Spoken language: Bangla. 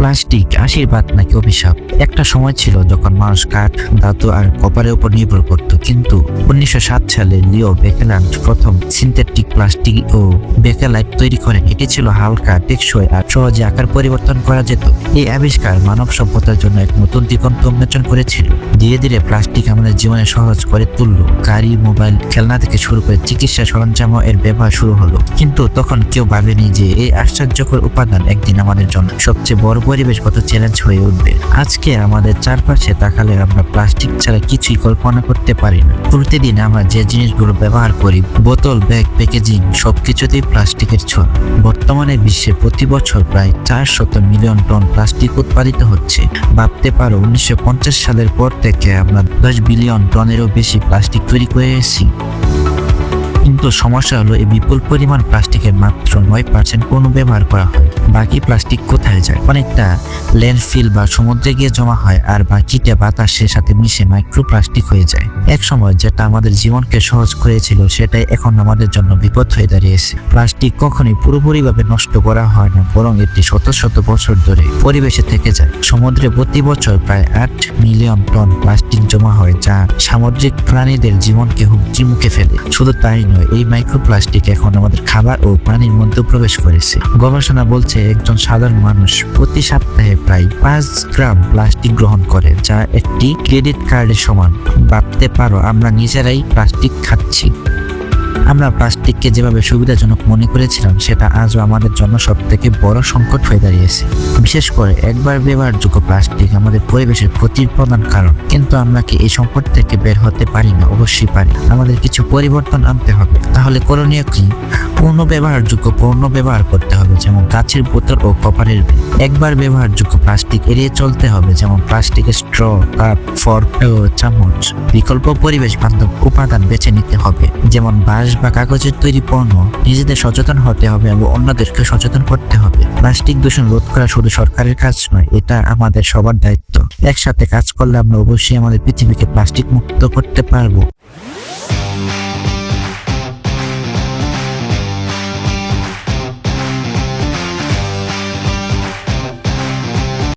প্লাস্টিক, আশীর্বাদ নাকি অভিশাপ? একটা সময় ছিল যখন মানুষ কাঠ, ধাতু আর কপারের উপর নির্ভর করত, কিন্তু উনিশশো সাত সালে লিও বেকেল্যান্ড প্রথম সিনথেটিক প্লাস্টিক ও বেকেলাইট তৈরি করেন। এটি ছিল হালকা, টেকসই আর সহজে আকার পরিবর্তন করা যেত। এই আবিষ্কার মানব সভ্যতার জন্য এক নতুন দিগন্ত উন্মোচন করেছিল। ধীরে ধীরে প্লাস্টিক আমাদের জীবনে সহজ করে তুললো। গাড়ি, মোবাইল, খেলনা থেকে শুরু করে চিকিৎসা সরঞ্জামও এর ব্যবহার শুরু হলো। কিন্তু তখন কেউ ভাবেনি যে এই আশ্চর্যকর উপাদান একদিন আমাদের জন্য সবচেয়ে বড় পরিবেশগত চ্যালেঞ্জ হয়ে উঠবে। আজকে আমাদের চারপাশে তাকালে আমরা প্লাস্টিক ছাড়া কিছুই কল্পনা করতে পারি না। প্রতিদিন আমরা যে জিনিসগুলো ব্যবহার করি, বোতল ব্যাগ প্যাকেজিং সবকিছুতেই প্লাস্টিকের ছোঁয়া। বর্তমানে বিশ্বে প্রতি বছর প্রায় চার শত মিলিয়ন টন প্লাস্টিক উৎপাদিত হচ্ছে। ভাবতে পারো, উনিশশো পঞ্চাশ সালের পর থেকে আমরা দশ বিলিয়ন টনেরও বেশি প্লাস্টিক তৈরি করে এসেছি। কিন্তু সমস্যা হলো, এই বিপুল পরিমাণ প্লাস্টিকের মাত্র নয় পার্সেন্ট পুনর্ব্যবহার করা হয়। বাকি প্লাস্টিক কোথায় যায়? অনেকটা ল্যান্ডফিল বা সমুদ্রে গিয়ে জমা হয় আর বাকিটা বাতাসের সাথে মিশে মাইক্রো প্লাস্টিক হয়ে যায়। এক সময় যেটা আমাদের জীবনকে সহজ করেছিল, সেটাই এখন আমাদের জন্য বিপদ হয়ে দাঁড়িয়েছে। প্লাস্টিক কখনোই পুরোপুরিভাবে নষ্ট করা হয় না, বরং এটি শত শত বছর ধরে পরিবেশে থেকে যায়। সমুদ্রে প্রতি বছর প্রায় আট মিলিয়ন টন প্লাস্টিক জমা হয়, যা সামুদ্রিক প্রাণীদের জীবনকে হুমকি মুখে ফেলে। শুধু তাই নয়, এই মাইক্রোপ্লাস্টিক এখন আমাদের খাবার ও পানির মধ্যে প্রবেশ করেছে। গবেষণা বলছে একজন সাধারণ মানুষ প্রতি সপ্তাহে প্রায় পাঁচ গ্রাম প্লাস্টিক গ্রহণ করে, যা একটি ক্রেডিট কার্ডের সমান। ভাবতে পারো, আমরা নিজেরাই প্লাস্টিক খাচ্ছি। আমরা প্লাস্টিককে যেভাবে সুবিধাজনক মনে করেছিলাম, সেটা আজও আমাদের জন্য সব থেকে বড় সংকট হয়ে দাঁড়িয়েছে। বিশেষ করে একবার ব্যবহারযোগ্য প্লাস্টিক আমাদের পরিবেশের ক্ষতির প্রধান কারণ। কিন্তু আমরা কি এই সংকট থেকে বের হতে পারি না? অবশ্যই পারি। আমাদের কিছু পরিবর্তন আনতে হবে। তাহলে করণীয় কি? পূর্ণ ব্যবহারযোগ্য পণ্য ব্যবহার করতে হবে, যেমন কাচের বোতল ও কপারের একবার ব্যবহারযোগ্য প্লাস্টিক এড়িয়ে চলতে হবে, যেমন প্লাস্টিকের স্ট্র, কাপ, ফর্ক চামচ। বিকল্প পরিবেশ বান্ধব উপাদান বেছে নিতে হবে, যেমন বাঁশ বা কাগজের তৈরি পণ্য নিজেদের সচেতন হতে হবে এবং অন্যদেরকে সচেতন করতে হবে। প্লাস্টিক দূষণ রোধ করা শুধু সরকারের কাজ নয়, এটা আমাদের সবার দায়িত্ব। একসাথে কাজ করলে আমরা অবশ্যই আমাদের পৃথিবীকে প্লাস্টিক মুক্ত করতে পারব।